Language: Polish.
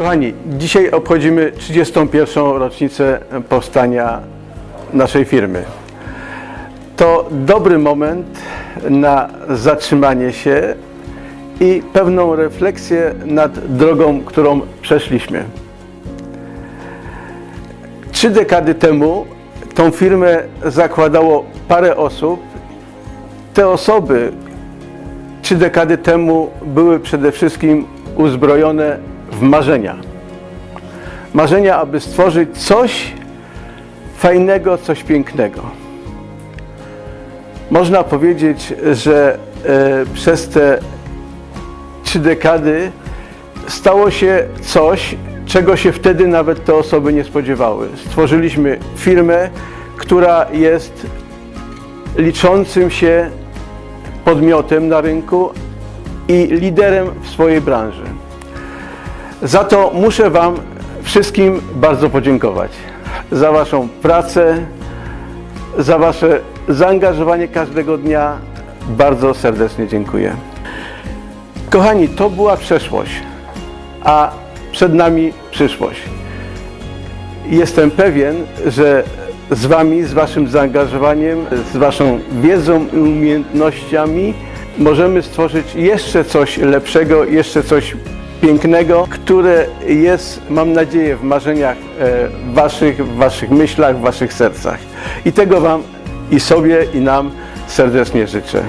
Kochani, dzisiaj obchodzimy 31. rocznicę powstania naszej firmy. To dobry moment na zatrzymanie się i pewną refleksję nad drogą, którą przeszliśmy. Trzy dekady temu tą firmę zakładało parę osób. Te osoby trzy dekady temu były przede wszystkim uzbrojone w marzenia. Marzenia, aby stworzyć coś fajnego, coś pięknego. Można powiedzieć, że e, przez te trzy dekady stało się coś, czego się wtedy nawet te osoby nie spodziewały. Stworzyliśmy firmę, która jest liczącym się podmiotem na rynku i liderem w swojej branży. Za to muszę Wam wszystkim bardzo podziękować. Za Waszą pracę, za Wasze zaangażowanie każdego dnia. Bardzo serdecznie dziękuję. Kochani, to była przeszłość, a przed nami przyszłość. Jestem pewien, że z Wami, z Waszym zaangażowaniem, z Waszą wiedzą i umiejętnościami możemy stworzyć jeszcze coś lepszego, jeszcze coś pięknego, które jest, mam nadzieję, w marzeniach e, Waszych, w Waszych myślach, w Waszych sercach. I tego Wam i sobie, i nam serdecznie życzę.